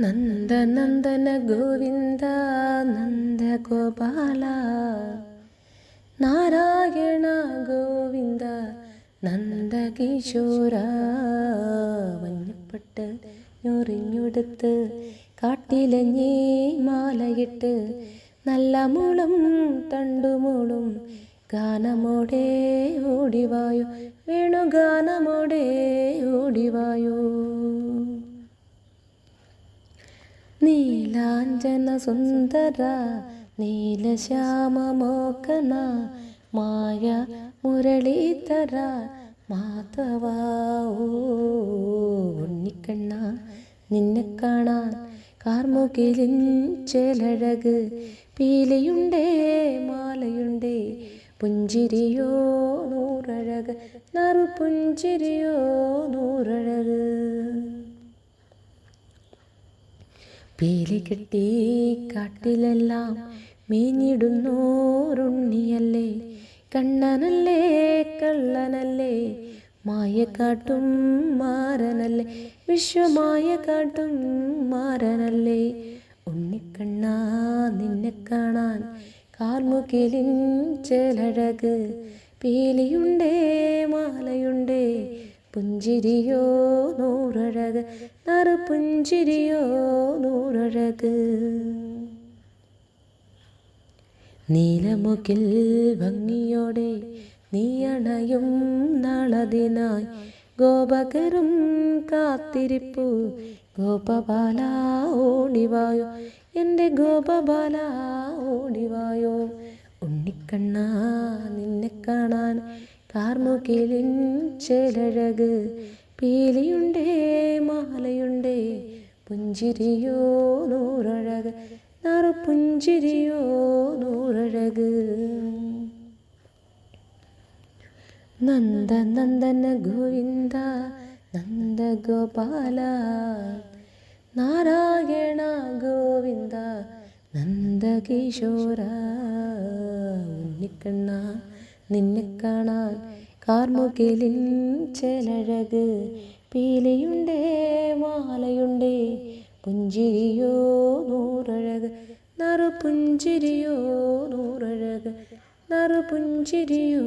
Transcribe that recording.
നന്ദനന്ദന ഗോവിന്ദ നന്ദ ഗോപാല. നാരായണ ഗോവിന്ദ നന്ദ കിശോര. മഞ്ഞപ്പെട്ട് ഞൊറിഞ്ഞൊടുത്ത് കാട്ടിലഞ്ഞേ മാലയിട്ട് നല്ല മുളം തണ്ടുമുളും ഗാനമോടെ ഓടിവായോ. വേണുഗാനമോടെ ഓടിവായോ. നീലാഞ്ജന സുന്ദര നീലശ്യാമോക്കന മായ മുരളീധര മാധവ ഓ ഉണ്ണിക്കണ്ണ നിന്നെ കാണാൻ കാർമുകിലിൻ ചേലഴക് പീലയുണ്ടേ മാലയുണ്ടേ പുഞ്ചിരിയോ നൂറഴക് നറു പുഞ്ചിരിയോ നൂറഴക്. പീലി കെട്ടി കാട്ടിലെല്ലാം മേഞ്ഞിടുന്നോരുണ്ണിയല്ലേ? കണ്ണനല്ലേ കള്ളനല്ലേ? മായ കാട്ടും മാരനല്ലേ? വിശ്വമായ കാട്ടും മാരനല്ലേ? ഉണ്ണിക്കണ്ണ നിന്നെ കാണാൻ കാർമുകിലിൻ ചേലഴക്. പീലിയുണ്ടേ മാലയുണ്ടേ പുഞ്ചിരിയോ നൂറഴക് നറു പുഞ്ചിരിയോ നൂറഴക്. നീലമുകിൽ ഭംഗിയോടെ നീ അണയും നാളതിനായി ഗോപകരും കാത്തിരിപ്പു. ഗോപബാല ഓടിവായോ എന്റെ ഗോപബാല ഓടിവായോ. ഉണ്ണിക്കണ്ണ നിന്നെ കാണാൻ കാർമുകിലിൻ ചെലഴക് പീലിയുണ്ടേ മാലയുണ്ടേ പുഞ്ചിരിയോ നൂറഴക് നാറു പുഞ്ചിരിയോ നൂറഴക് നന്ദനന്ദന ഗോവിന്ദ നന്ദ ഗോപാല നാരായണ ഗോവിന്ദ നന്ദകിശോര ഉണ്ണിക്കണ്ണ. നിന്നെ കാണാൻ കാർമുകിലിൻ ചെലഴക് പീലിയുണ്ടേ മാലയുണ്ടേ പുഞ്ചിരിയോ നൂറഴക് നറു പുഞ്ചിരിയോ നൂറഴക് നറു പുഞ്ചിരിയോ